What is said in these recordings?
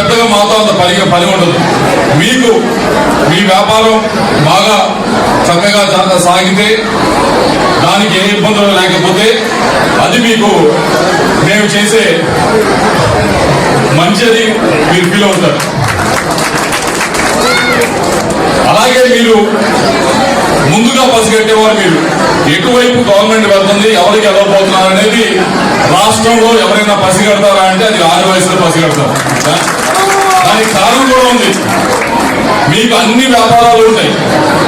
పెద్దగా మాతో అంత పని పని ఉండదు. మీకు మీ వ్యాపారం బాగా చక్కగా సాగితే దానికి ఏ ఇబ్బందులు లేకపోతే అది మీకు మేము చేసే మంచిది మీరు ఫీల్ అవుతారు. అలాగే మీరు ముందుగా పసిగట్టేవారు మీరు. ఎటువైపు గవర్నమెంట్ వెళ్తుంది ఎవరికి వెళ్ళబోతున్నారు అనేది రాష్ట్రంలో ఎవరైనా పసిగడతారా అంటే అది ఆరు వయసులో పసిగడతారు దానికి కారణం కూడా ఉంది. మీకు అన్ని వ్యాపారాలు ఉంటాయి.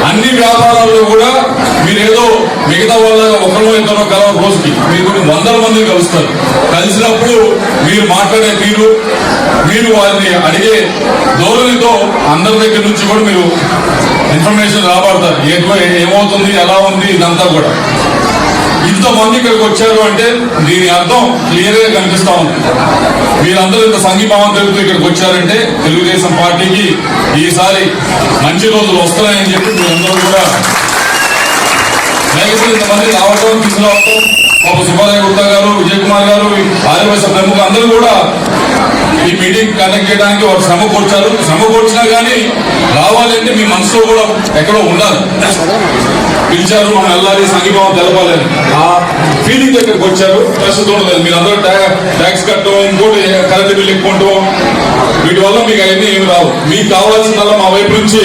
అన్ని వ్యాపారాల్లో కూడా ఏదో మిగతా వాళ్ళ ఒకరో ఇద్దరు కలవ రోజుకి మీరు వందల మందిని కలుస్తారు కలిసినప్పుడు మీరు మాట్లాడే తీరు మీరు వారిని అడిగే ధోరణితో అందరి దగ్గర నుంచి కూడా మీరు ఇన్ఫర్మేషన్ రాబడతారు. ఏదో ఏమవుతుంది ఎలా ఉంది ఇదంతా కూడా. ఇంతమంది ఇక్కడికి వచ్చారు అంటే దీని అర్థం క్లియర్గా కనిపిస్తా ఉంది. మీరందరూ ఇంత సంఘీభావం తెలుపుతూ ఇక్కడికి వచ్చారంటే తెలుగుదేశం పార్టీకి ఈసారి మంచి రోజులు వస్తున్నాయని చెప్పి మీరందరూ కూడా లేకపోతే ఇంతమంది రావటం తీసుకురావటం మాకు సుబ్బారాయ గుప్తా గారు విజయ్ కుమార్ గారు ఆదివాసీ ప్రముఖ అందరూ కూడా ఈ మీటింగ్ కండక్ట్ చేయడానికి వారు శ్రమ కూర్చారు శ్రమ కూర్చినా కానీ రావాలంటే మీ మనసులో కూడా ఎక్కడో ఉండాలి. పిలిచారు మనం వెళ్ళాలి సంఘీభావం తెలపాలని. ఆ ఫీలింగ్ దగ్గరికి వచ్చారు. ప్రస్తుతం ఉండలేదు మీరు అందరూ ట్యాక్స్ కట్టడం ఇంకోటి కరెంట్ బిల్ ఎక్కువ వీటి వల్ల మీకు అవన్నీ ఏమి రావు. మీకు కావాల్సిందల్లా మా వైపు నుంచి